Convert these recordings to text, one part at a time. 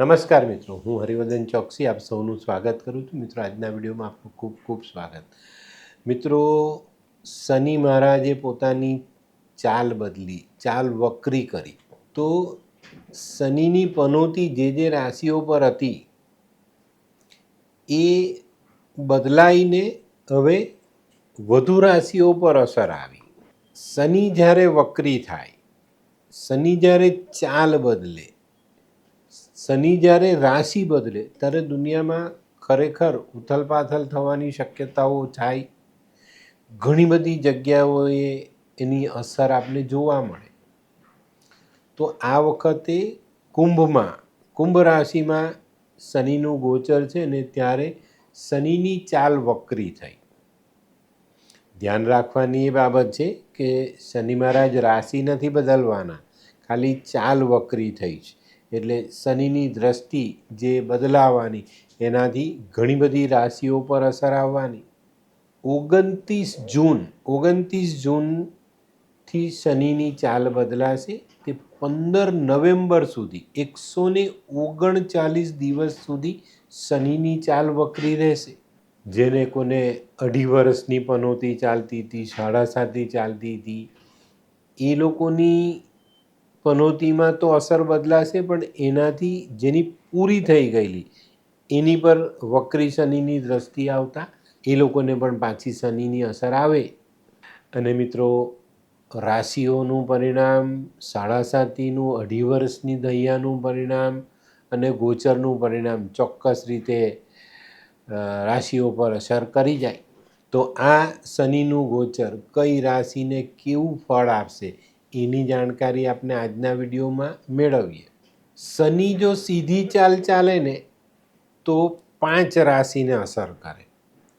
નમસ્કાર મિત્રો, હું હરિવર્ધન ચોકસી આપ સૌનું સ્વાગત કરું છું. મિત્રો, આજના વિડીયોમાં આપનું ખૂબ ખૂબ સ્વાગત. મિત્રો, શનિ મહારાજે પોતાની ચાલ બદલી, ચાલ વક્રી કરી. તો શનિની પનોતી જે જે રાશિઓ પર હતી, એ બદલાઈને હવે વધુ રાશિઓ પર અસર આવી. શનિ જ્યારે વક્રી થાય, શનિ જ્યારે ચાલ બદલે શનિ જ્યારે રાશિ બદલે, ત્યારે દુનિયામાં ખરેખર ઉથલપાથલ થવાની શક્યતાઓ થાય ઘણી બધી જગ્યાઓએ એની અસર આપને જોવા મળે. તો આ વખતે કુંભમાં, કુંભ રાશિમાં શનિનું ગોચર છે ને ત્યારે શનિની ચાલ વક્રી થઈ. ધ્યાન રાખવાની એ બાબત છે કે શનિ મહારાજ રાશિ નથી બદલવાના, ખાલી ચાલ વક્રી થઈ છે. એટલે શનિની દ્રષ્ટિ જે બદલાવાની, એનાથી ઘણી બધી રાશિઓ પર અસર આવવાની. ઓગણત્રીસ જૂન, ઓગણત્રીસ જૂનથી શનિની ચાલ બદલાશે તે પંદર નવેમ્બર સુધી, એકસો ને ઓગણચાલીસ દિવસ સુધી શનિની ચાલ વકરી રહેશે. જેને કોને અઢી વર્ષની પનોતી ચાલતી હતી, સાડા સાતથી ચાલતી હતી, એ લોકોની પનોતીમાં તો અસર બદલાશે, પણ એનાથી જેની પૂરી થઈ ગયેલી, એની પર વક્રી શનિની દ્રષ્ટિ આવતા, એ લોકોને પણ પાછી શનિની અસર આવે. અને મિત્રો, રાશિઓનું પરિણામ, સાડા સાતીનું, અઢી વર્ષની દૈયાનું પરિણામ અને ગોચરનું પરિણામ ચોક્કસ રીતે રાશિઓ પર અસર કરી જાય. તો આ શનિનું ગોચર કઈ રાશિને કેવું ફળ આપશે એની જાણકારી આપણે આજના વિડીયોમાં મેળવીએ. શનિ જો સીધી ચાલ ચાલે ને, તો પાંચ રાશિને અસર કરે.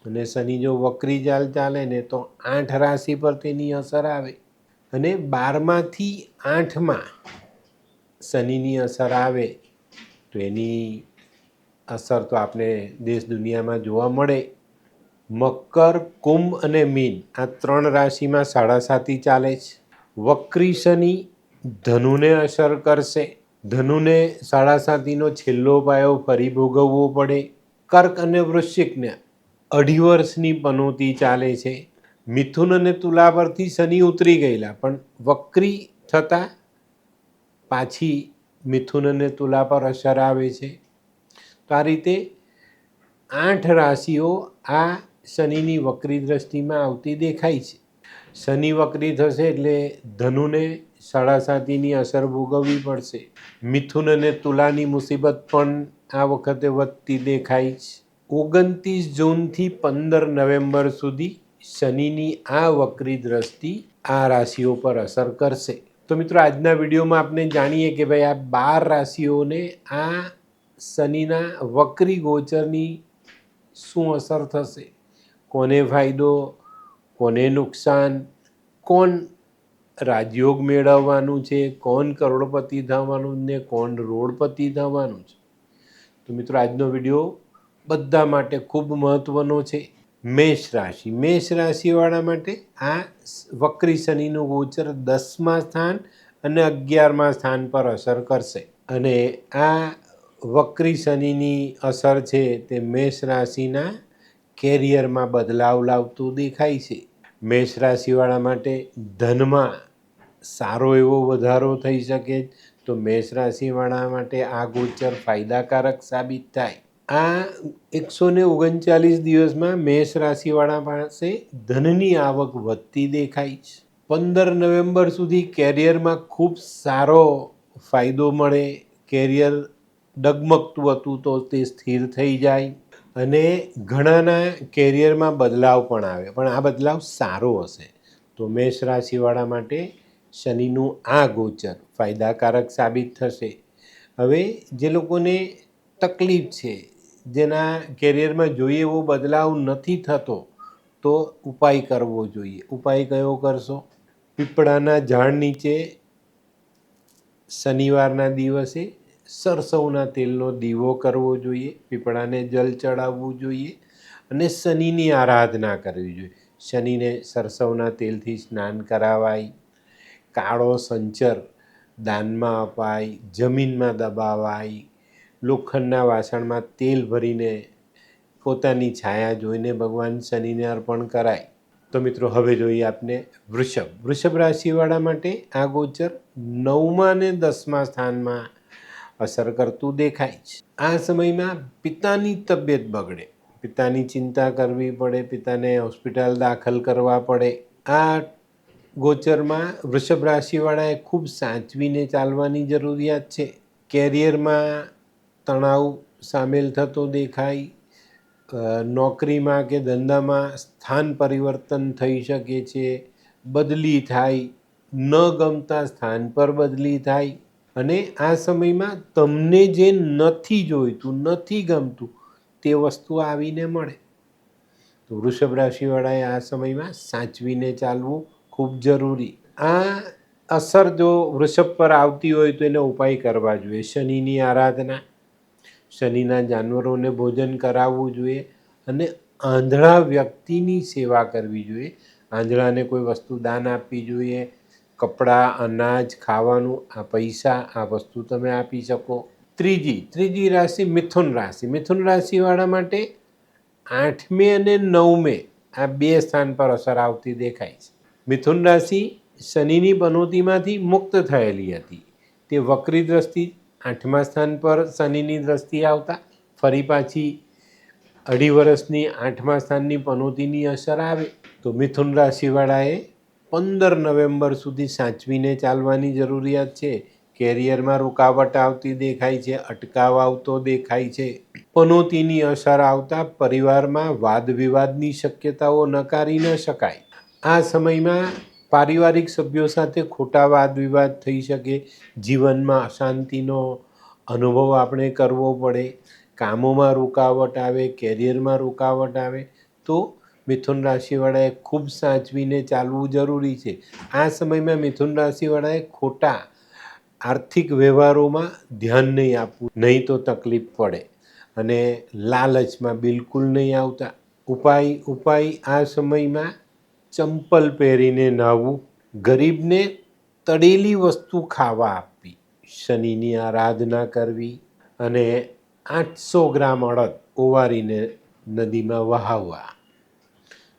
અને શનિ જો વક્રી ચાલ ચાલે ને, તો આઠ રાશિ પર તેની અસર આવે. અને બારમાંથી આઠમાં શનિની અસર આવે, તો એની અસર તો આપણે દેશ દુનિયામાં જોવા મળે. મકર, કુંભ અને મીન આ ત્રણ રાશિમાં સાડા સાતી ચાલે છે. વક્રી શનિ ધનુને અસર કરશે. ધનુને સાડા સાતીનો છેલ્લો પાયો ફરી ભોગવવો પડે. કર્ક અને વૃશ્ચિકને અઢી વર્ષની પનોતી ચાલે છે. મિથુન અને તુલા પરથી શનિ ઉતરી ગયેલા, પણ વક્રી થતાં પાછી મિથુન અને તુલા પર અસર આવે છે. તો આ રીતે આઠ રાશિઓ આ શનિની વક્રી દ્રષ્ટિમાં આવતી દેખાય છે. શનિ વક્રી થશે એટલે ધનુને સાડા સાતીની અસર ભોગવવી પડશે. મિથુન અને તુલાની મુસીબત પણ આ વખતે વધતી દેખાય છે. ઓગણત્રીસ જૂનથી પંદર નવેમ્બર સુધી શનિની આ વક્રી દ્રષ્ટિ આ રાશિઓ પર અસર કરશે. તો મિત્રો, આજના વિડીયોમાં આપણે જાણીએ કે ભાઈ આ બાર રાશિઓને આ શનિના વક્રી ગોચરની શું અસર થશે? કોને ફાયદો કોને નુકસાન, કોણ રાજયોગ મેળવવાનું છે, કોણ કરોડપતિ થવાનું ને કોણ રોડપતિ થવાનું છે. તો મિત્રો, આજનો વીડિયો બધા માટે ખૂબ મહત્ત્વનો છે. મેષ રાશિ. મેષ રાશિવાળા માટે આ વક્રી શનિનું ગોચર દસમા સ્થાન અને અગિયારમા સ્થાન પર અસર કરશે. અને આ વક્રી શનિની અસર છે તે મેષ રાશિના કેરિયરમાં બદલાવ લાવતું દેખાય છે. મેષ રાશિવાળા માટે ધનમાં સારો એવો વધારો થઈ શકે તો મેષ રાશિવાળા માટે આ ગોચર ફાયદાકારક સાબિત થાય. આ એકસો ને ઓગણચાલીસ દિવસમાં મેષ રાશિવાળા પાસે ધનની આવક વધતી દેખાય છે. પંદર નવેમ્બર સુધી કેરિયરમાં ખૂબ સારો ફાયદો મળે, કેરિયર ડગમગતું હતું તો તે સ્થિર થઈ જાય. અને ઘણાના કેરિયરમાં બદલાવ પણ આવે. પણ આ બદલાવ સારો હશે. તો મેષ રાશિવાળા માટે શનિનું આ ગોચર ફાયદાકારક સાબિત થશે. હવે જે લોકોને તકલીફ છે, જેના કેરિયરમાં જોઈએ એવો બદલાવ નથી થતો, તો ઉપાય કરવો જોઈએ. ઉપાય કયો કરશો? પીપળાના ઝાડ નીચે શનિવારના દિવસે સરસવના તેલનો દીવો કરવો જોઈએ, પીપળાને જલ ચડાવવું જોઈએ અને શનિની આરાધના કરવી જોઈએ. શનિને સરસવના તેલથી સ્નાન કરાવાય, કાળો સંચર દાનમાં અપાય, જમીનમાં દબાવાય, લોખંડના વાસણમાં તેલ ભરીને પોતાની છાયા જોઈને ભગવાન શનિને અર્પણ કરાય. તો મિત્રો, હવે જોઈએ આપને વૃષભ. વૃષભ રાશિવાળા માટે આ ગોચર નવમા અને દસમા સ્થાનમાં અસર કરતું દેખાય છે. આ સમયમાં પિતાની તબિયત બગડે. પિતાની ચિંતા કરવી પડે, પિતાને હોસ્પિટલ દાખલ કરવા પડે. આ ગોચરમાં વૃષભ રાશિવાળાએ ખૂબ સાચવીને ચાલવાની જરૂરિયાત છે. કેરિયરમાં તણાવ સામેલ થતો દેખાય. નોકરીમાં કે ધંધામાં સ્થાન પરિવર્તન થઈ શકે છે. બદલી થાય. ન ગમતા સ્થાન પર બદલી થાય. અને આ સમયમાં તમને જે નથી જોઈતું, નથી ગમતું, તે વસ્તુ આવીને મળે. તો વૃષભ રાશિવાળાએ આ સમયમાં સાચવીને ચાલવું ખૂબ જરૂરી. આ અસર જો વૃષભ પર આવતી હોય તો એને ઉપાય કરવા જોઈએ. શનિની આરાધના, શનિના જાનવરોને ભોજન કરાવવું જોઈએ અને આંધળા વ્યક્તિની સેવા કરવી જોઈએ. આંધળાને કોઈ વસ્તુ દાન આપવી જોઈએ કપડાં, અનાજ, ખાવાનું, આ પૈસા, આ વસ્તુ તમે આપી શકો. ત્રીજી ત્રીજી રાશિ મિથુન રાશિ. મિથુન રાશિવાળા માટે આઠમે અને નવમે આ બે સ્થાન પર અસર આવતી દેખાય છે. મિથુન રાશિ શનિની પનોતીમાંથી મુક્ત થયેલી હતી. તે વક્રી દ્રષ્ટિ આઠમા સ્થાન પર શનિની દ્રષ્ટિ આવતા. ફરી પાછી અઢી વર્ષની આઠમા સ્થાનની પનોતીની અસર આવે તો મિથુન રાશિવાળાએ પંદર નવેમ્બર સુધી સાચવીને ચાલવાની જરૂરિયાત છે. કેરિયરમાં રૂકાવટ આવતી દેખાય છે, અટકાવ આવતો દેખાય છે. પનોતીની અસર આવતા પરિવારમાં વાદ વિવાદની શક્યતાઓ નકારી ન શકાય. આ સમયમાં પારિવારિક સભ્યો સાથે ખોટા વાદ વિવાદ થઈ શકે. જીવનમાં અશાંતિનો અનુભવ આપણે કરવો પડે. કામોમાં રૂકાવટ આવે, કેરિયરમાં રૂકાવટ આવે, તો મિથુન રાશિવાળાએ ખૂબ સાચવીને ચાલવું જરૂરી છે. આ સમયમાં મિથુન રાશિવાળાએ ખોટા આર્થિક વ્યવહારોમાં ધ્યાન નહીં આપવું, નહીં તો તકલીફ પડે અને લાલચમાં બિલકુલ નહીં આવતા. ઉપાય ઉપાય આ સમયમાં ચંપલ પહેરીને નાહવું, ગરીબને તળેલી વસ્તુ ખાવા આપવી, શનિની આરાધના કરવી અને આઠસો ગ્રામ અડદ ઓવારીને નદીમાં વહાવવા.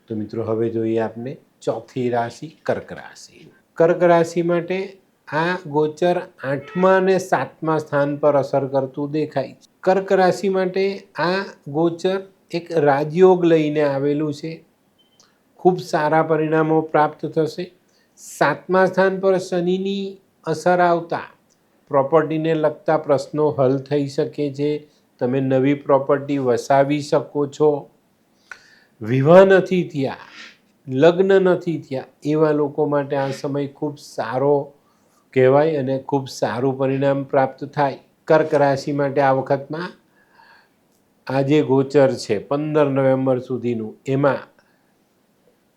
તો મિત્રો, હવે જોઈએ આપને ચોથી રાશિ કર્ક રાશિ. કર્ક રાશિ માટે આ ગોચર આઠમા અને સાતમા સ્થાન પર અસર કરતું દેખાય છે. કર્ક રાશિ માટે આ ગોચર એક રાજયોગ લઈને આવેલું છે. ખૂબ સારા પરિણામો પ્રાપ્ત થશે. સાતમા સ્થાન પર શનિની અસર આવતા પ્રોપર્ટીને લગતા પ્રશ્નો હલ થઈ શકે છે. તમે નવી પ્રોપર્ટી વસાવી શકો છો. વિવાહ નથી થયા, લગ્ન નથી થયા, એવા લોકો માટે આ સમય ખૂબ સારો કહેવાય અને ખૂબ સારું પરિણામ પ્રાપ્ત થાય. કર્ક રાશિ માટે આ વખતમાં આ જે ગોચર છે, પંદર નવેમ્બર સુધીનું, એમાં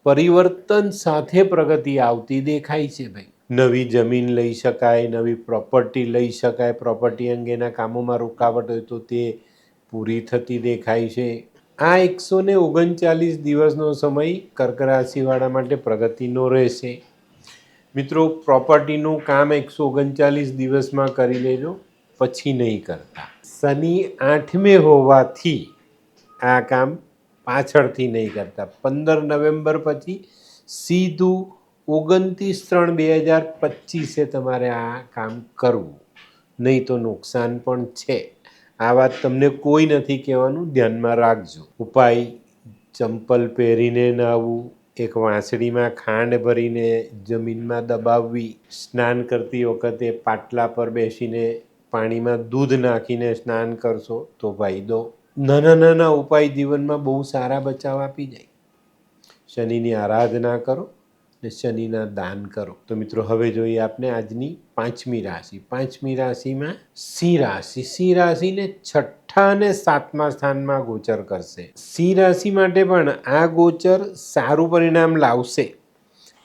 પરિવર્તન સાથે પ્રગતિ આવતી દેખાય છે ભાઈ. નવી જમીન લઈ શકાય, નવી પ્રોપર્ટી લઈ શકાય પ્રોપર્ટી અંગેના કામોમાં રૂકાવટ હોય તો તે પૂરી થતી દેખાય છે. આ એકસો ને ઓગણચાલીસ દિવસનો સમય કર્ક રાશિવાળા માટે પ્રગતિનો રહેશે. મિત્રો, પ્રોપર્ટીનું કામ એકસો ઓગણચાલીસ દિવસમાં કરી લેજો, પછી નહીં કરતા. શનિ આઠમે હોવાથી આ કામ પાછળથી નહીં કરતા. પંદર નવેમ્બર પછી સીધું ઓગણત્રીસ ત્રણ બે હજાર પચીસે તમારે આ કામ કરવું. નહીં તો નુકસાન પણ છે. આ વાત તમને કોઈ નથી કહેવાનું, ધ્યાનમાં રાખજો. ઉપાય, ચંપલ પહેરીને નાહવું એક વાંસળીમાં ખાંડ ભરીને જમીનમાં દબાવવી, સ્નાન કરતી વખતે પાટલા પર બેસીને પાણીમાં દૂધ નાખીને સ્નાન કરશો તો ફાયદો. નાના નાના ઉપાય જીવનમાં બહુ સારા બચાવ આપી જાય. શનિની આરાધના કરો. ને શનિના દાન કરો. તો મિત્રો, હવે જોઈએ આપણે આજની પાંચમી રાશિ. પાંચમી રાશિમાં સિંહ રાશિ. સિંહ રાશિને છઠ્ઠા અને સાતમા સ્થાનમાં ગોચર કરશે. સિંહ રાશિ માટે પણ આ ગોચર સારું પરિણામ લાવશે.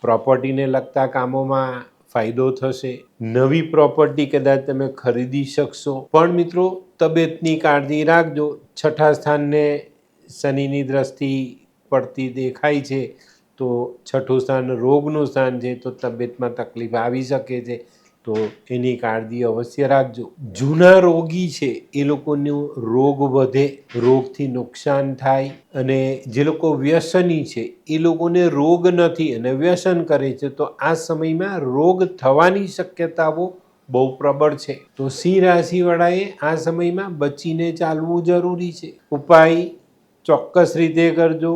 પ્રોપર્ટીને લગતા કામોમાં ફાયદો થશે. નવી પ્રોપર્ટી કદાચ તમે ખરીદી શકશો. પણ મિત્રો, તબિયતની કાળજી રાખજો. છઠ્ઠા સ્થાનને શનિની દ્રષ્ટિ પડતી દેખાય છે. તો છઠ્ઠું સ્થાન રોગનું સ્થાન છે તો તબિયતમાં તકલીફ આવી શકે છે, તો એની કાળજી અવશ્ય રાખજો. જૂના રોગી છે એ લોકોનું રોગ વધે, રોગથી નુકસાન થાય અને જે લોકો વ્યસની છે એ લોકોને રોગ નથી અને વ્યસન કરે છે, તો આ સમયમાં રોગ થવાની શક્યતાઓ બહુ પ્રબળ છે. તો સિંહ રાશિવાળાએ આ સમયમાં બચીને ચાલવું જરૂરી છે. ઉપાય ચોક્કસ રીતે કરજો.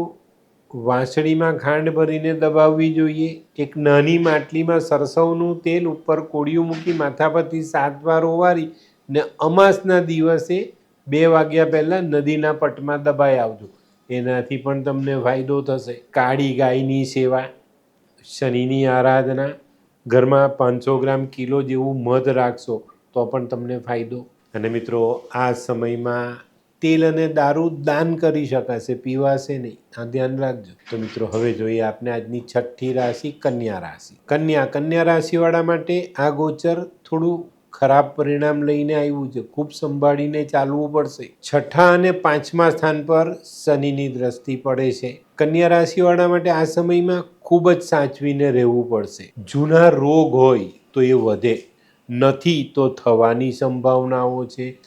વાંસળીમાં ખાંડ ભરીને દબાવવી જોઈએ. એક નાની માટલીમાં સરસવનું તેલ ઉપર કોળિયું મૂકી માથા પરથી સાત વાર ઓવારી ને અમાસના દિવસે બે વાગ્યા પહેલાં નદીના પટમાં દબાઈ આવજો. એનાથી પણ તમને ફાયદો થશે. કાળી ગાયની સેવા, શનિની આરાધના, ઘરમાં પાંચસો ગ્રામ કિલો જેવું મધ રાખશો તો પણ તમને ફાયદો. અને મિત્રો, આ સમયમાં તેલ અને દારૂ દાન કરી શકાશે, પીવાશે નહીં. આ ધ્યાન રાખજો. તો મિત્રો, હવે જોઈએ આપને આજની છઠ્ઠી રાશિ, કન્યા રાશિ. કન્યા કન્યા રાશિવાળા માટે આ ગોચર થોડું ખરાબ પરિણામ લઈને આવ્યું છે. ખૂબ સંભાળીને ચાલવું પડશે. છઠ્ઠા અને પાંચમા સ્થાન પર શનિની દ્રષ્ટિ પડે છે. કન્યા રાશિવાળા માટે આ સમયમાં ખૂબ જ સાચવીને રહેવું પડશે. જૂના રોગ હોય તો એ વધે. નથી તો થવાની સંભાવનાઓ છે.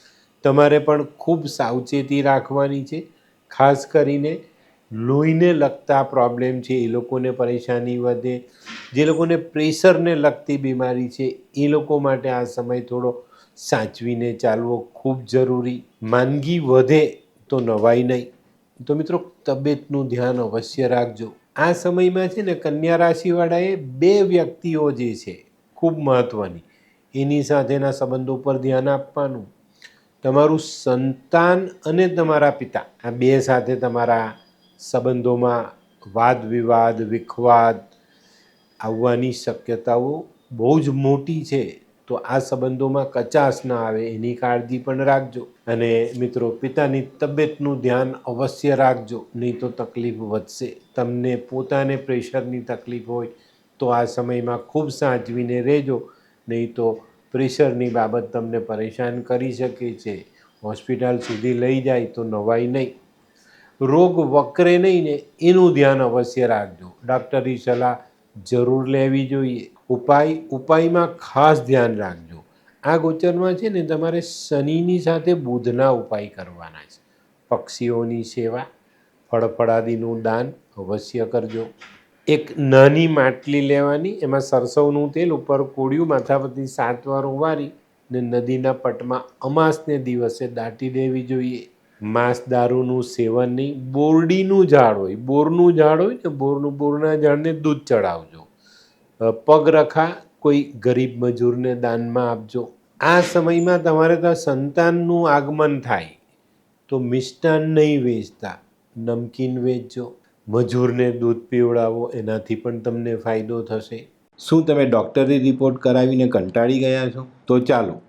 તમારે પણ ખૂબ સાવચેતી રાખવાની છે, ખાસ કરીને લોહીને લગતા પ્રોબ્લેમ છે, એ લોકોને પરેશાની વધે, જે લોકોને પ્રેશરને લગતી બીમારી છે, એ લોકો માટે આ સમય થોડો સાચવીને ચાલવો ખૂબ જરૂરી. માંદગી વધે તો નવાઈ નહીં. તો મિત્રો, તબિયતનું ધ્યાન અવશ્ય રાખજો. આ સમયમાં છે ને, કન્યા રાશિવાળાએ બે વ્યક્તિઓ જે છે, ખૂબ મહત્ત્વની એની સાથેના સંબંધો પર ધ્યાન આપવાનું. તમારું સંતાન અને તમારા પિતા, આ બે સાથે તમારા સંબંધોમાં વાદ વિવાદ, વિખવાદ આવવાની શક્યતાઓ બહુ જ મોટી છે. તો આ સંબંધોમાં કચાશ ના આવે, એની કાળજી પણ રાખજો. અને મિત્રો, પિતાની તબિયતનું ધ્યાન અવશ્ય રાખજો, નહીં તો તકલીફ વધશે. તમને પોતાને પ્રેશરની તકલીફ હોય, તો આ સમયમાં ખૂબ સાચવીને રહેજો. નહીં તો પ્રેશરની બાબત તમને પરેશાન કરી શકે છે. હોસ્પિટલ સુધી લઈ જાય તો નવાઈ નહીં. રોગ વકરે નહીં ને એનું ધ્યાન અવશ્ય રાખજો. ડૉક્ટરની સલાહ જરૂર લેવી જોઈએ. ઉપાય, ઉપાયમાં ખાસ ધ્યાન રાખજો. આ ગોચરમાં છે ને તમારે શનિની સાથે બુધના ઉપાય કરવાના છે. પક્ષીઓની સેવા, ફળફળાદીનું દાન અવશ્ય કરજો. એક નાની માટલી લેવાની, એમાં સરસવનું તેલ ઉપર કોળિયું માથા પરથી સાત વાર ઉવારી ને નદીના પટમાં અમાસને દિવસે દાટી દેવી જોઈએ. માંસ દારૂનું સેવન નહીં, બોરડીનું ઝાડ હોય. બોરનું ઝાડ હોય ને, બોરનું, બોરના ઝાડને દૂધ ચડાવજો. પગરખા પગ રખા, કોઈ ગરીબ મજૂરને દાનમાં આપજો. આ સમયમાં તમારે તો સંતાનનું આગમન થાય. તો મિષ્ટાન નહીં વેચતા, નમકીન વેચજો. મજૂરને દૂધ પીવડાવો, એનાથી પણ તમને ફાયદો થશે. શું તમે ડૉક્ટરની રિપોર્ટ કરાવીને કંટાળી ગયા છો? તો ચાલો,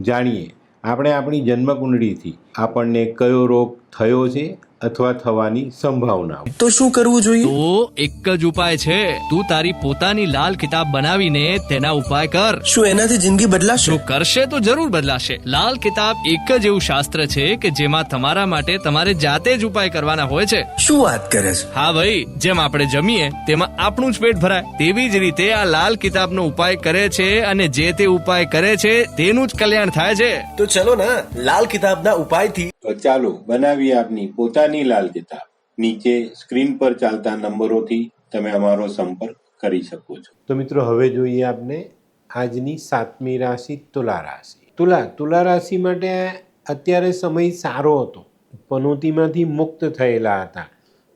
જાણીએ. આપણે આપણી જન્મકુંડળીથી આપણને કયો રોગ થયો છે અથવા થવાની સંભાવના તો શું કરવું જોઈએ? તો એક જ ઉપાય છે. તું તારી પોતાની લાલ કિતાબ બનાવીને તેના ઉપાય કર. શું એનાથી જિંદગી બદલાશે? કરશે તો જરૂર બદલાશે. લાલ કિતાબ એક જ એવું શાસ્ત્ર છે કે જેમાં તમારા માટે તમારે જાતે જ ઉપાય કરવાના હોય છે. શું વાત કરે છે? હા ભાઈ જેમ આપણે જમીએ તેમાં આપણું જ પેટ ભરાય. તેવી જ રીતે આ લાલ કિતાબનો ઉપાય કરે છે અને જે તે ઉપાય કરે છે તેનું જ કલ્યાણ થાય છે. તો ચલો ના લાલ કિતાબના ઉપાયથી ચાલો બનાવી આપની પોતાની લાલ કિતાબ. નીચે સ્ક્રીન પર ચાલતા નંબરોથી તમે અમારો સંપર્ક કરી શકો છો. તો મિત્રો, હવે જોઈએ આપને આજની સાતમી રાશિ તુલા રાશિ. તુલા તુલા રાશિ માટે અત્યારે સમય સારો હતો. પનોતીમાંથી મુક્ત થયેલા હતા.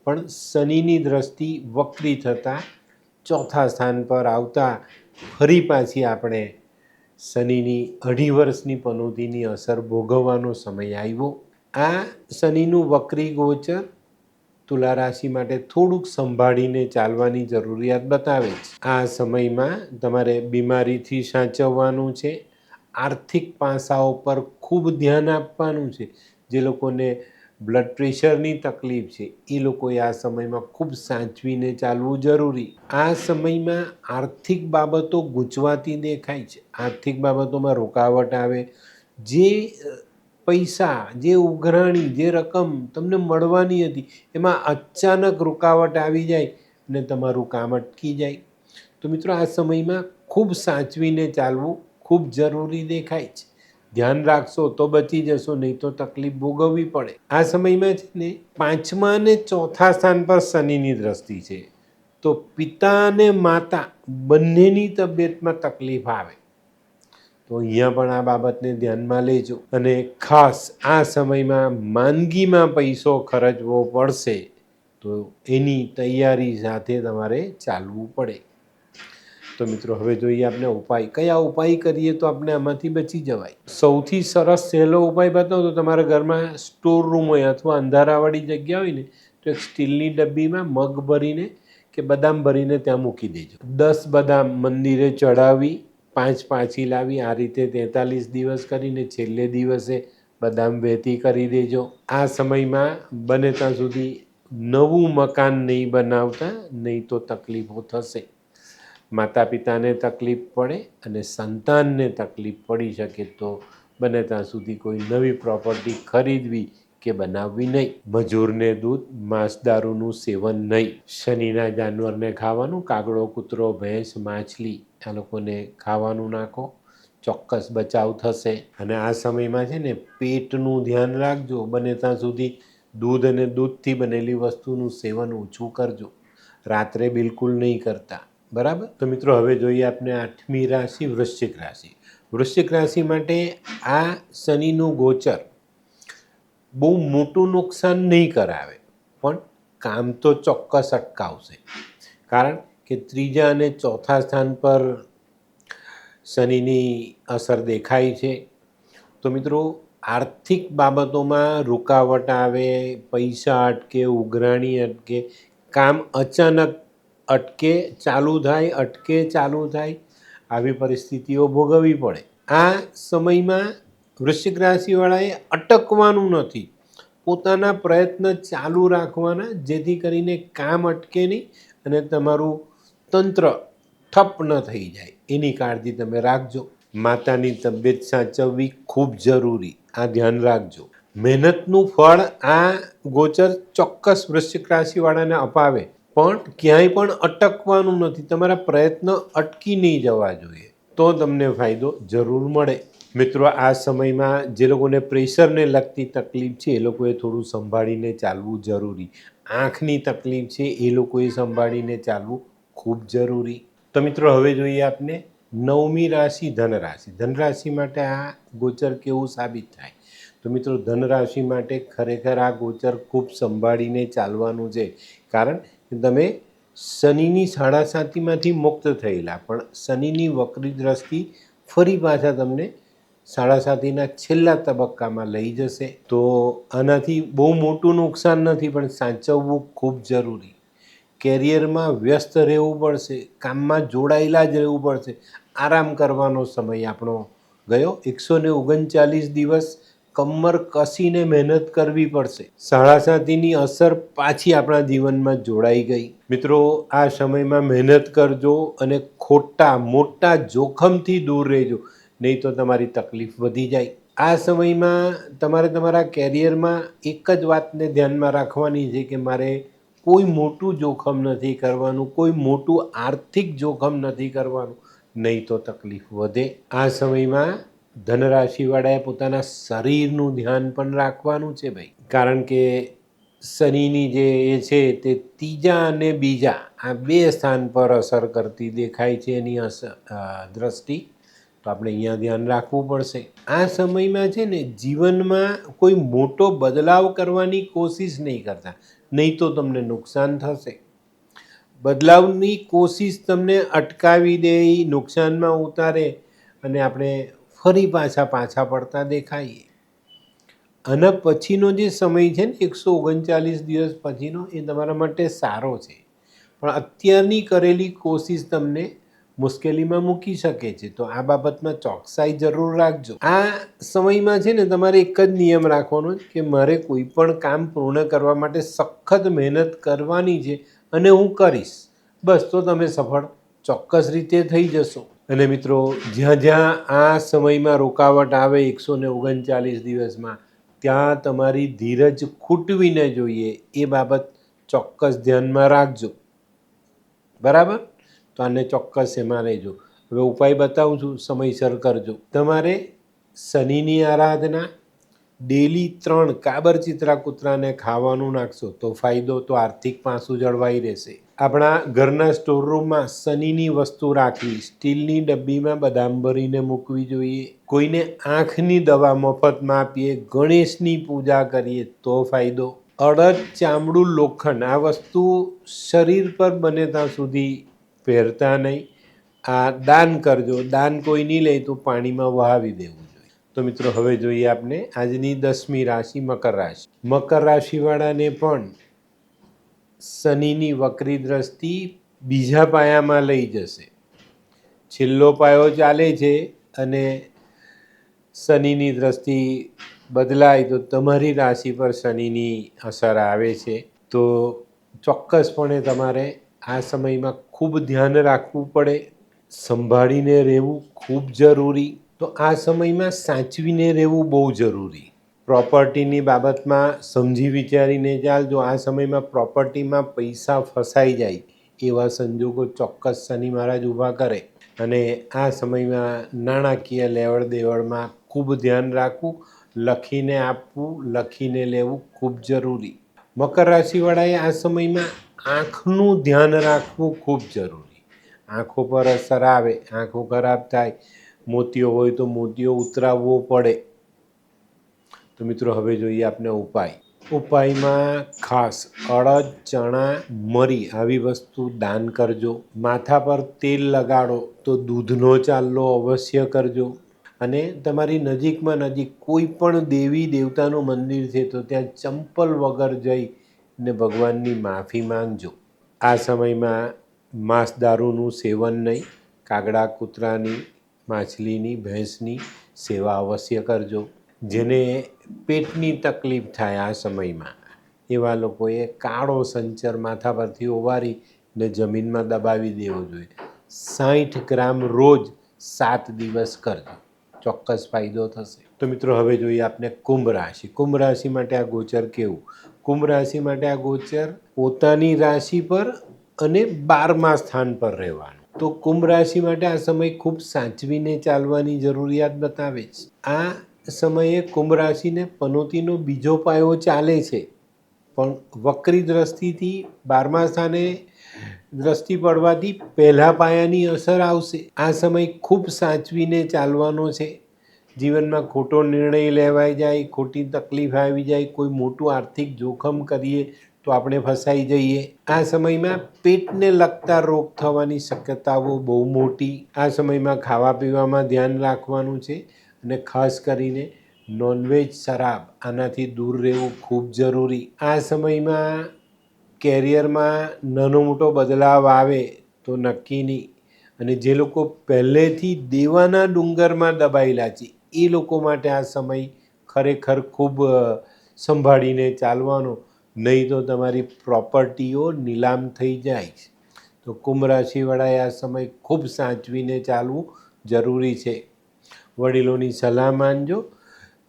પણ શનિની દ્રષ્ટિ વક્રી થતાં ચોથા સ્થાન પર આવતા ફરી પાછી આપણે શનિની અઢી વર્ષની પનોતીની અસર ભોગવવાનો સમય આવ્યો. આ શનિનું વક્રી ગોચર તુલા રાશિ માટે થોડુંક સંભાળીને ચાલવાની જરૂરિયાત બતાવે છે. આ સમયમાં તમારે બીમારીથી સાચવવાનું છે. આર્થિક પાસાઓ પર ખૂબ ધ્યાન આપવાનું છે. જે લોકોને બ્લડ પ્રેશરની તકલીફ છે, એ લોકોએ આ સમયમાં ખૂબ સાચવીને ચાલવું જરૂરી. આ સમયમાં આર્થિક બાબતો ગૂંચવાતી દેખાય છે. આર્થિક બાબતોમાં રોકાવટ આવે. જે પૈસા, જે ઉઘરાણી, જે રકમ તમને મળવાની હતી, એમાં અચાનક રૂકાવટ આવી જાય અને તમારું કામ અટકી જાય. તો મિત્રો, આ સમયમાં ખૂબ સાચવીને ચાલવું ખૂબ જરૂરી દેખાય છે. ધ્યાન રાખશો તો બચી જશો, નહીં તો તકલીફ ભોગવવી પડે. આ સમયમાં છે ને, પાંચમા અને ચોથા સ્થાન પર શનિની દ્રષ્ટિ છે. તો પિતા અને માતા બંનેની તબિયતમાં તકલીફ આવે. તો અહીંયા પણ આ બાબતને ધ્યાનમાં લેજો. અને ખાસ આ સમયમાં માંદગીમાં પૈસો ખર્ચવો પડશે તો એની તૈયારી સાથે તમારે ચાલવું પડે. તો મિત્રો, હવે જોઈએ આપણે ઉપાય. કયા ઉપાય કરીએ તો આપણે આમાંથી બચી જવાય? સૌથી સરસ સહેલો ઉપાય બતાવો તો તમારા ઘરમાં સ્ટોર રૂમ હોય અથવા અંધારાવાળી જગ્યા હોય ને, તો એક સ્ટીલની ડબ્બીમાં મગ ભરીને કે બદામ ભરીને ત્યાં મૂકી દેજો. દસ બદામ મંદિરે ચડાવી પાંચ પાછી લાવી, આ રીતે તેતાલીસ દિવસ કરીને છેલ્લે દિવસે બદામ વહેતી કરી દેજો. આ સમયમાં બને ત્યાં સુધી નવું મકાન નહીં બનાવતા, નહીં તો તકલીફો થશે. માતા પિતાને તકલીફ પડે અને સંતાનને તકલીફ પડી શકે તો બને ત્યાં સુધી કોઈ નવી પ્રોપર્ટી ખરીદવી કે બનાવવી નહીં. મજૂરને દૂધ માંસ દારૂનું સેવન નહીં. શનિના જાનવરને ખાવાનું, કાગડો, કૂતરો, ભેંસ, માછલી, આ લોકોને ખાવાનું નાખો. ચોક્કસ બચાવ થશે. અને આ સમયમાં છે ને પેટનું ધ્યાન રાખજો. બને ત્યાં સુધી દૂધ અને દૂધથી બનેલી વસ્તુનું સેવન ઓછું કરજો. રાત્રે બિલકુલ નહીં કરતા. બરાબર? તો મિત્રો, હવે જોઈએ આપણે આઠમી રાશિ વૃશ્ચિક રાશિ. વૃશ્ચિક રાશિ માટે આ શનિનું ગોચર બહુ મોટું નુકસાન નહીં કરાવે, પણ કામ તો ચોક્કસ અટકાવશે. કારણ કે ત્રીજા અને ચોથા સ્થાન પર શનિની અસર દેખાય છે. તો મિત્રો, આર્થિક બાબતોમાં રૂકાવટ આવે, પૈસા અટકે, ઉઘરાણી અટકે, કામ અચાનક અટકે, ચાલુ થાય, અટકે, ચાલુ થાય, આવી પરિસ્થિતિઓ ભોગવવી પડે. આ સમયમાં વૃશ્ચિક રાશિવાળાએ અટકવાનું નથી. પોતાના પ્રયત્ન ચાલુ રાખવાના, જેથી કરીને કામ અટકે નહીં અને તમારું તંત્ર ઠપ ન થઈ જાય. એની કાળજી તમે રાખજો. માતાની તબિયત સાચવવી ખૂબ જરૂરી. આ ધ્યાન રાખજો. મહેનતનું ફળ આ ગોચર ચોક્કસ વૃશ્ચિક રાશિવાળાને અપાવે. પણ ક્યાંય પણ અટકવાનું નથી. તમારા પ્રયત્ન અટકી નહીં જવા જોઈએ. તો તમને ફાયદો જરૂર મળે. મિત્રો, આ સમયમાં જે લોકોને પ્રેશરને લગતી તકલીફ છે, એ લોકોએ થોડું સંભાળીને ચાલવું જરૂરી. આંખની તકલીફ છે, એ લોકોએ સંભાળીને ચાલવું ખૂબ જરૂરી. તો મિત્રો, હવે જોઈએ આપને નવમી રાશિ ધનરાશિ. ધનરાશિ માટે આ ગોચર કેવું સાબિત થાય? તો મિત્રો, ધનરાશિ માટે ખરેખર આ ગોચર ખૂબ સંભાળીને ચાલવાનું છે. કારણ કે તમે શનિની સાડા સાતીમાંથી મુક્ત થયેલા, પણ શનિની વક્રી દ્રષ્ટિ ફરી પાછા તમને સાડાસાતીના છેલ્લા તબક્કામાં લઈ જશે. તો આનાથી બહુ મોટું નુકસાન નથી, પણ સાચવવું ખૂબ જરૂરી. કેરિયરમાં વ્યસ્ત રહેવું પડશે, કામમાં જોડાયેલા જ રહેવું પડશે. આરામ કરવાનો સમય આપણો ગયો. એકસો ને ઓગણચાલીસ દિવસ કમર કસીને મહેનત કરવી પડશે. સાડાસાતીની અસર પાછી આપણા જીવનમાં જોડાઈ ગઈ. મિત્રો, આ સમયમાં મહેનત કરજો અને ખોટા મોટા જોખમથી દૂર રહેજો. નહીં તો તમારી તકલીફ વધી જાય. આ સમયમાં તમારે તમારા કેરિયરમાં એક જ વાતને ધ્યાનમાં રાખવાની છે કે મારે કોઈ મોટું જોખમ નથી કરવાનું, કોઈ મોટું આર્થિક જોખમ નથી કરવાનું. નહીં તો તકલીફ વધે. આ સમયમાં ધનરાશિવાળાએ પોતાના શરીરનું ધ્યાન પણ રાખવાનું છે ભાઈ. કારણ કે શનિની જે એ છે તે ત્રીજા અને બીજા આ બે સ્થાન પર અસર કરતી દેખાય છે એની અસર દ્રષ્ટિ. તો આપણે અહીંયા ધ્યાન રાખવું પડશે. આ સમયમાં છે ને જીવનમાં કોઈ મોટો બદલાવ કરવાની કોશિશ નહીં કરતા. નહીં તો તમને નુકસાન થશે. બદલાવની કોશિશ તમને અટકાવી દે, એ નુકસાનમાં ઉતારે અને આપણે ફરી પાછા પાછા પડતા દેખાઈએ. આના પછીનો જે સમય છે ને, એકસો ઓગણચાલીસ દિવસ પછીનો, એ તમારા માટે સારો છે. પણ અત્યારની કરેલી કોશિશ તમને મુશ્કેલીમાં મૂકી શકે છે. તો આ બાબતમાં ચોકસાઈ જરૂર રાખજો. આ સમયમાં છે ને તમારે એક જ નિયમ રાખવાનો કે મારે કોઈ પણ કામ પૂર્ણ કરવા માટે સખત મહેનત કરવાની છે અને હું કરીશ. બસ, તો તમે સફળ ચોક્કસ રીતે થઈ જશો. અને મિત્રો, જ્યાં જ્યાં આ સમયમાં રોકાવટ આવે એકસો ને ઓગણચાલીસ દિવસમાં, ત્યાં તમારી ધીરજ ખૂટવી ન જોઈએ. એ બાબત ચોક્કસ ધ્યાનમાં રાખજો. બરાબર? આને ચોક્કસ એમાં રહેજો. હવે ઉપાય બતાવું છું, સમયસર કરજો. તમારે શનિની આરાધના ડેલી ત્રણ કાબર ચિત્રા કૂતરાને ખાવાનું નાખશો તો ફાયદો તો આર્થિક પાસું જળવાઈ રહેશે. આપણા ઘરના સ્ટોરરૂમમાં શનિની વસ્તુ રાખવી, સ્ટીલની ડબ્બીમાં બદામ ભરીને મૂકવી જોઈએ. કોઈને આંખની દવા મફતમાં આપીએ ગણેશની પૂજા કરીએ તો ફાયદો. અડદ, ચામડું, લોખંડ આ વસ્તુ શરીર પર બને ત્યાં સુધી પહેરતા નહીં. આ દાન કરજો. દાન કોઈ નહીં લે તો પાણીમાં વહાવી દેવું જોઈએ. તો મિત્રો, હવે જોઈએ આપણે આજની દસમી રાશિ મકર રાશિ. મકર રાશિવાળાને પણ શનિની વક્રી દ્રષ્ટિ બીજા પાયામાં લઈ જશે. છેલ્લો પાયો ચાલે છે અને શનિની દ્રષ્ટિ બદલાય તો તમારી રાશિ પર શનિની અસર આવે છે. તો ચોક્કસપણે તમારે આ સમયમાં ખૂબ ધ્યાન રાખવું પડે, સંભાળીને રહેવું ખૂબ જરૂરી. તો આ સમયમાં સાચવીને રહેવું બહુ જરૂરી. પ્રોપર્ટીની બાબતમાં સમજી વિચારીને ચાલજો આ સમયમાં પ્રોપર્ટીમાં પૈસા ફસાઈ જાય, એવા સંજોગો ચોક્કસ શનિ મહારાજ ઊભા કરે. અને આ સમયમાં નાણાકીય લેવડ દેવડમાં ખૂબ ધ્યાન રાખવું, લખીને આપવું, લખીને લેવું ખૂબ જરૂરી. મકર રાશિવાળાએ આ સમયમાં આંખનું ધ્યાન રાખવું ખૂબ જરૂરી. આંખો પર અસર આવે, આંખો ખરાબ થાય, મોતીઓ હોય તો મોતિયો ઉતરાવવો પડે. તો મિત્રો, હવે જોઈએ આપણે ઉપાય. ઉપાયમાં ખાસ અડદ, ચણા, મરી આવી વસ્તુ દાન કરજો. માથા પર તેલ લગાડો તો દૂધનો ચાલ્લો અવશ્ય કરજો. અને તમારી નજીકમાં નજીક કોઈ પણ દેવી, દેવતાનું મંદિર છે તો ત્યાં ચંપલ વગર જઈ ને ભગવાનની માફી માંગજો. આ સમયમાં માંસ દારૂનું સેવન નહીં, કાગડા કૂતરાની, માછલીની, ભેંસની સેવા અવશ્ય કરજો. જેને પેટની તકલીફ થાય આ સમયમાં, એવા લોકોએ કાળો સંચર માથા પરથી ઓવારી ને જમીનમાં દબાવી દેવો જોઈએ. સાઠ ગ્રામ રોજ સાત દિવસ કરજો. ચોક્કસ ફાયદો થશે. તો મિત્રો, હવે જોઈએ આપને કુંભ રાશિ. કુંભ રાશિ માટે આ ગોચર કેવું? કુંભ રાશિ માટે આ ગોચર પોતાની રાશિ પર અને બારમા સ્થાન પર રહેવાનું. તો કુંભ રાશિ માટે આ સમય ખૂબ સાચવીને ચાલવાની જરૂરિયાત બતાવે છે. આ સમયે કુંભ રાશિને પનોતીનો બીજો પાયો ચાલે છે. પણ વક્રી દ્રષ્ટિથી બારમા સ્થાને દ્રષ્ટિ પડવાથી પહેલા પાયાની અસર આવશે. આ સમય ખૂબ સાચવીને ચાલવાનો છે. જીવનમાં ખોટો નિર્ણય લેવાઈ જાય, ખોટી તકલીફ આવી જાય, કોઈ મોટું આર્થિક જોખમ કરીએ તો આપણે ફસાઈ જઈએ. આ સમયમાં પેટને લગતા રોગ થવાની શક્યતાઓ બહુ મોટી. આ સમયમાં ખાવા પીવામાં ધ્યાન રાખવાનું છે અને ખાસ કરીને નોનવેજ શરાબ આનાથી દૂર રહેવું ખૂબ જરૂરી. આ સમયમાં કેરિયરમાં નાનો મોટો બદલાવ આવે તો નક્કી નહીં. અને જે લોકો પહેલેથી દેવાના ડુંગરમાં દબાયેલા છે એ લોકો માટે આ સમય ખરેખર ખૂબ સંભાળીને ચાલવાનો. નહીં તો તમારી પ્રોપર્ટીઓ નીલામ થઈ જાય છે. તો કુંભ રાશિવાળાએ આ સમય ખૂબ સાચવીને ચાલવું જરૂરી છે. વડીલોની સલાહ માનજો.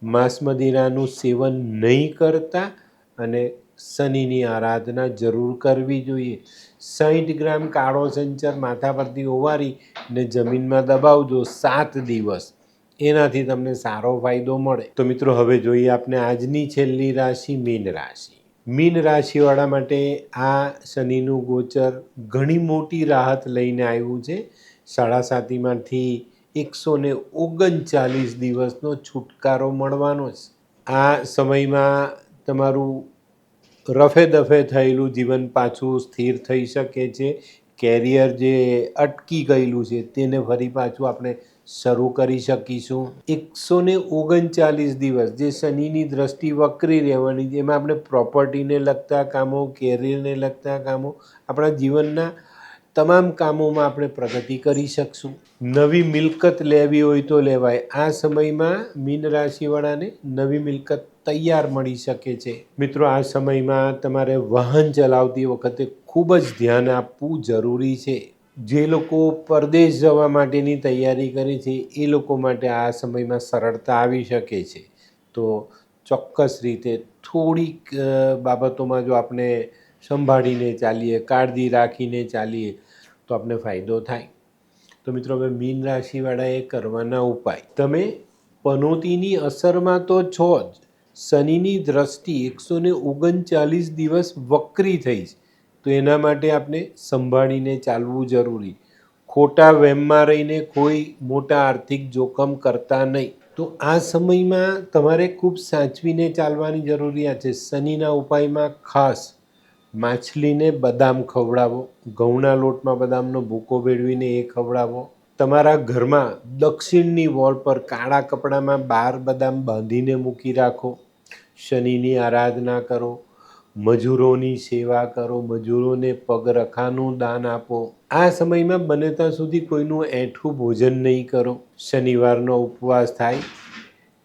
માસ મદિરાનું સેવન નહીં કરતા અને શનિની આરાધના જરૂર કરવી જોઈએ. સાઠ ગ્રામ કાળો સંચર માથા પરથી ઓવારી ને જમીનમાં દબાવજો સાત દિવસ. એનાથી તમને સારો ફાયદો મળે. તો મિત્રો, હવે જોઈએ આપણે આજની છેલ્લી રાશિ, મીન રાશિ. મીન રાશિવાળા માટે આ શનિનું ગોચર ઘણી મોટી રાહત લઈને આવ્યું છે. સાડા સાતીમાંથી એકસો ને ઓગણચાલીસ દિવસનો છુટકારો મળવાનો છે. આ સમયમાં તમારું રફે દફે થયેલું જીવન પાછું સ્થિર થઈ શકે છે. કેરિયર જે અટકી ગયેલું છે, તેને ફરી પાછું આપણે શરૂ કરી શકીશું. એકસો ને ઓગણચાલીસ દિવસ જે શનિની દ્રષ્ટિ વક્રી રહેવાની જેમાં આપણે પ્રોપર્ટીને લગતા કામો કેરિયરને લગતા કામો, આપણા જીવનના તમામ કામોમાં આપણે પ્રગતિ કરી શકશું. નવી મિલકત લેવી હોય તો લેવાય. આ સમયમાં મીન રાશિવાળાને નવી મિલકત તૈયાર મળી શકે છે. મિત્રો, આ સમયમાં તમારે વાહન ચલાવતી વખતે ખૂબ જ ધ્યાન આપવું જરૂરી છે. જે લોકો પરદેશ જવા માટેની તૈયારી કરે છે, એ લોકો માટે આ સમયમાં સરળતા આવી શકે છે. તો ચોક્કસ રીતે થોડીક બાબતોમાં જો આપણે સંભાળીને ચાલીએ, કાળજી રાખીને ચાલીએ, તો આપણે ફાયદો થાય. તો મિત્રો, હવે મીન રાશિવાળાએ કરવાના ઉપાય. તમે પનોતીની અસરમાં તો છો જ. શનિની દ્રષ્ટિ એકસો ઓગણચાલીસ દિવસ વક્રી થઈ છે. તો એના માટે આપણે સંભાળીને ચાલવું જરૂરી. ખોટા વહેમમાં રહીને કોઈ મોટા આર્થિક જોખમ કરતા નહીં. તો આ સમયમાં તમારે ખૂબ સાચવીને ચાલવાની જરૂરિયાત છે. શનિના ઉપાયમાં ખાસ માછલીને બદામ ખવડાવો. ઘઉંના લોટમાં બદામનો ભૂકો ભેળવીને એ ખવડાવો. તમારા ઘરમાં દક્ષિણની વોલ પર કાળા કપડામાં બાર બદામ બાંધીને મૂકી રાખો. શનિની આરાધના કરો. મજૂરોની સેવા કરો, મજૂરોને પગરખાનું દાન આપો. આ સમયમાં બને ત્યાં સુધી કોઈનું એઠું ભોજન નહીં કરો. શનિવારનો ઉપવાસ થાય,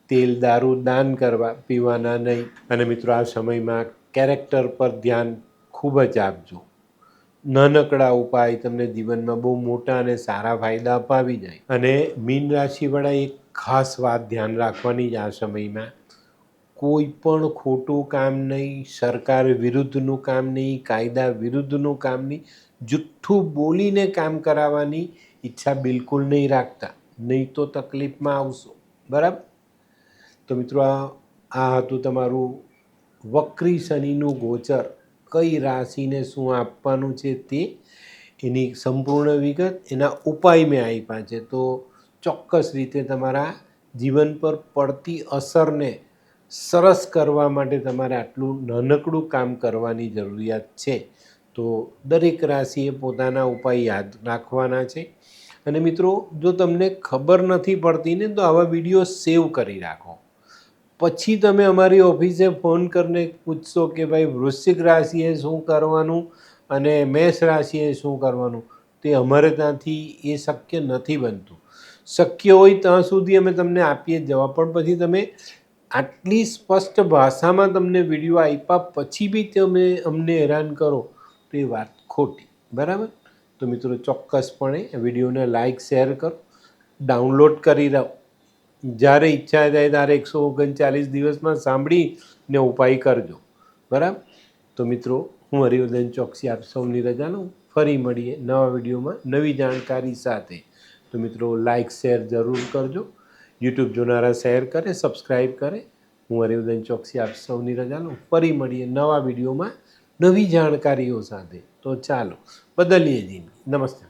તેલ દારૂ દાન કરવા, પીવાના નહીં. અને મિત્રો, આ સમયમાં કેરેક્ટર પર ધ્યાન ખૂબ જ આપજો. નાનકડા ઉપાય તમને જીવનમાં બહુ મોટા અને સારા ફાયદા અપાવી જાય. અને મીન રાશિવાળા એક ખાસ વાત ધ્યાન રાખવાની જ આ સમયમાં. કોઈ પણ ખોટું કામ નહીં, સરકાર વિરુદ્ધનું કામ નહીં, કાયદા વિરુદ્ધનું કામ નહીં, જુઠ્ઠું બોલીને કામ કરાવવાની ઈચ્છા બિલકુલ નહીં રાખતા. નહીં તો તકલીફમાં આવશો. બરાબર? તો મિત્રો, આ આ હતું તમારું વક્રી શનિનું ગોચર. કઈ રાશિને શું આપવાનું છે તે એની સંપૂર્ણ વિગત એના ઉપાય મેં આપ્યા છે. તો ચોક્કસ રીતે તમારા જીવન પર પડતી અસરને સરસ કરવા માટે તમારે આટલું નાનકડું કામ કરવાની જરૂરિયાત છે. તો દરેક રાશિએ પોતાના ઉપાય યાદ રાખવાના છે. અને મિત્રો, જો તમને ખબર નથી પડતી ને, તો આવા વીડિયો સેવ કરી રાખો. પછી તમે અમારી ઓફિસે ફોન કરીને પૂછશો કે ભાઈ, વૃશ્ચિક રાશિએ શું કરવાનું અને મેષ રાશિએ શું કરવાનું? તે અમારે ત્યાંથી એ શક્ય નથી બનતું. શક્ય હોય ત્યાં સુધી અમે તમને આપીએ જવાબ. પણ પછી તમે આટલી સ્પષ્ટ ભાષામાં તમને વીડિયો આપ્યા પછી બી તમે અમને હેરાન કરો તો એ વાત ખોટી, બરાબર? તો મિત્રો ચોક્કસપણે વિડીયોને લાઈક શેર કરો ડાઉનલોડ કરી રહો. જ્યારે ઈચ્છા થાય ત્યારે એકસો ઓગણચાલીસ દિવસમાં સાંભળીને ઉપાય કરજો, બરાબર? તો મિત્રો, હું હરિવર્ધન ચોકસી આપ સૌની રજા લઉં. ફરી મળીએ નવા વિડીયોમાં નવી જાણકારી સાથે. તો મિત્રો લાઈક શેર જરૂર કરજો. યુટ્યુબ જોનારા શેર કરે સબસ્ક્રાઈબ કરે. હું હરિવદન ચોકસી આપ સૌની રજા લઉં. ફરી મળીએ નવા વિડીયોમાં નવી જાણકારીઓ સાથે. તો ચાલો, બદલીએ જિંદગી. નમસ્તે.